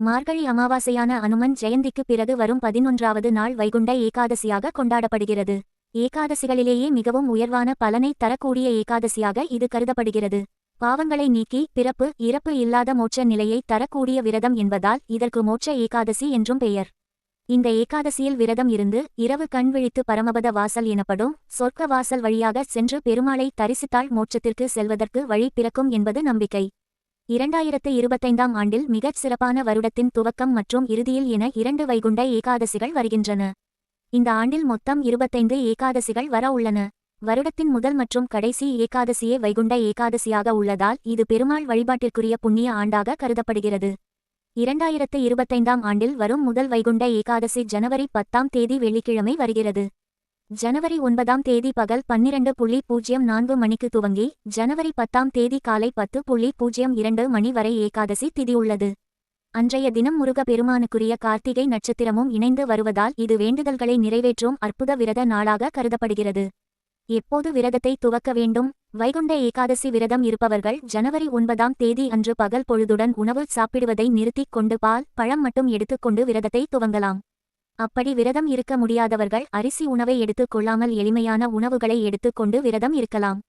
மார்கழி அமாவாசையான அனுமன் ஜெயந்திக்கு பிறகு வரும் பதினொன்றாவது நாள் வைகுண்ட ஏகாதசியாக கொண்டாடப்படுகிறது. ஏகாதசிகளிலேயே மிகவும் உயர்வான பலனை தரக்கூடிய ஏகாதசியாக இது கருதப்படுகிறது. பாவங்களை நீக்கி பிறப்பு இறப்பு இல்லாத மோட்ச நிலையை தரக்கூடிய விரதம் என்பதால் இதற்கு மோட்ச ஏகாதசி என்றும் பெயர். இந்த ஏகாதசியில் விரதம் இருந்து இரவு கண் விழித்து பரமபத வாசல் எனப்படும் சொர்க்க வாசல் வழியாக சென்று பெருமாளை தரிசித்தால் மோட்சத்திற்கு செல்வதற்கு வழி பிறக்கும் என்பது நம்பிக்கை. இரண்டாயிரத்து இருபத்தைந்தாம் ஆண்டில் மிகச் சிறப்பான வருடத்தின் துவக்கம் மற்றும் இறுதியில் என இரண்டு வைகுண்ட ஏகாதசிகள் வருகின்றன. இந்த ஆண்டில் மொத்தம் இருபத்தைந்து ஏகாதசிகள் வர உள்ளன. வருடத்தின் முதல் மற்றும் கடைசி ஏகாதசியே வைகுண்ட ஏகாதசியாக உள்ளதால் இது பெருமாள் வழிபாட்டிற்குரிய புண்ணிய ஆண்டாக கருதப்படுகிறது. இரண்டாயிரத்து இருபத்தைந்தாம் ஆண்டில் வரும் முதல் வைகுண்ட ஏகாதசி ஜனவரி பத்தாம் தேதி வெள்ளிக்கிழமை வருகிறது. ஜனவரி ஒன்பதாம் தேதி பகல் பன்னிரண்டு புள்ளி பூஜ்ஜியம் நான்கு மணிக்கு துவங்கி ஜனவரி பத்தாம் தேதி காலை பத்து புள்ளி பூஜ்ஜியம் இரண்டு மணி வரை ஏகாதசி திதி உள்ளது. அன்றைய தினம் முருகப்பெருமானுக்குரிய கார்த்திகை நட்சத்திரமும் இணைந்து வருவதால் இது வேண்டுதல்களை நிறைவேற்றும் அற்புத விரத நாளாக கருதப்படுகிறது. எப்போது விரதத்தை துவக்க வேண்டும்? வைகுண்ட ஏகாதசி விரதம் இருப்பவர்கள் ஜனவரி ஒன்பதாம் தேதி அன்று பகல் பொழுதுடன் உணவு சாப்பிடுவதை நிறுத்திக் கொண்டு பால் பழம் மட்டும் எடுத்துக்கொண்டு விரதத்தை துவங்கலாம். அப்படி விரதம் இருக்க முடியாதவர்கள் அரிசி உணவை எடுத்துக் கொள்ளாமல் எளிமையான உணவுகளை எடுத்துக்கொண்டு விரதம் இருக்கலாம்.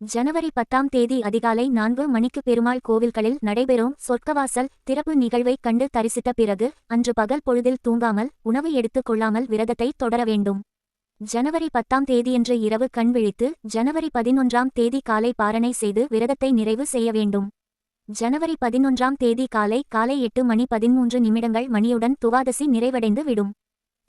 ஜனவரி பத்தாம் தேதி அதிகாலை நான்கு மணிக்கு பெருமாள் கோவில்களில் நடைபெறும் சொர்க்கவாசல் திறப்பு நிகழ்வை கண்டு தரிசித்த பிறகு அன்று பகல் பொழுதில் தூங்காமல் உணவு எடுத்துக் கொள்ளாமல் விரதத்தை தொடர வேண்டும். ஜனவரி பத்தாம் தேதியன்று இரவு கண் விழித்து ஜனவரி பதினொன்றாம் தேதி காலை பாரணை செய்து விரதத்தை நிறைவு செய்ய வேண்டும். ஜனவரி பதினொன்றாம் தேதி காலை காலை எட்டு மணி பதிமூன்று நிமிடங்கள் மணியுடன் துவாதசி நிறைவடைந்து விடும்.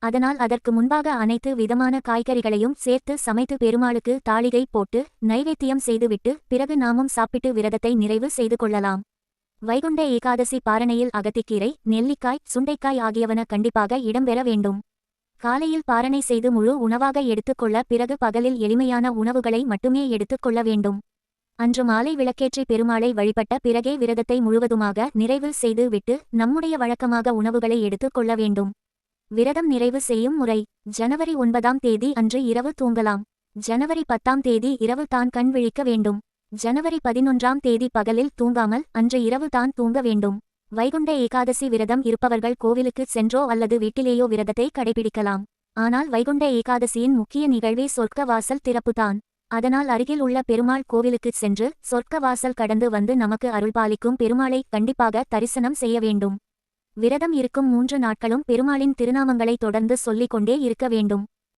அதனால் அதற்கு முன்பாக அனைத்து விதமான காய்கறிகளையும் சேர்த்து சமைத்து பெருமாளுக்கு தாளிகை போட்டு நைவேத்தியம் செய்துவிட்டு பிறகு நாமும் சாப்பிட்டு விரதத்தை நிறைவு செய்து கொள்ளலாம். வைகுண்ட ஏகாதசி பாரணையில் அகத்திக்கீரை நெல்லிக்காய் சுண்டைக்காய் ஆகியவன கண்டிப்பாக இடம்பெற வேண்டும். காலையில் பாரணை செய்து முழு உணவாக எடுத்துக்கொள்ள பிறகு பகலில் எளிமையான உணவுகளை மட்டுமே எடுத்துக்கொள்ள வேண்டும். அன்று மாலை விளக்கேற்றி பெருமாளை வழிபட்ட பிறகே விரதத்தை முழுவதுமாக நிறைவு செய்து விட்டு நம்முடைய வழக்கமாக உணவுகளை எடுத்துக் கொள்ள வேண்டும். விரதம் நிறைவு செய்யும் முறை. ஜனவரி ஒன்பதாம் தேதி அன்று இரவு தூங்கலாம். ஜனவரி பத்தாம் தேதி இரவு தான் கண் விழிக்க வேண்டும். ஜனவரி பதினொன்றாம் தேதி பகலில் தூங்காமல் அன்று இரவு தான் தூங்க வேண்டும். வைகுண்ட ஏகாதசி விரதம் இருப்பவர்கள் கோவிலுக்கு சென்றோ அல்லது வீட்டிலேயோ விரதத்தை கடைபிடிக்கலாம். ஆனால் வைகுண்ட ஏகாதசியின் முக்கிய நிகழ்வே சொர்க்க வாசல் திறப்புதான் அதனால் அருகில் உள்ள பெருமாள் கோவிலுக்குச் சென்று சொர்க்க வாசல் கடந்து வந்து நமக்கு அருள்பாலிக்கும் பெருமாளை கண்டிப்பாக தரிசனம் செய்ய வேண்டும். விரதம் இருக்கும் மூன்று நாட்களும் பெருமாளின் திருநாமங்களை தொடர்ந்து சொல்லிக் கொண்டே இருக்க வேண்டும்.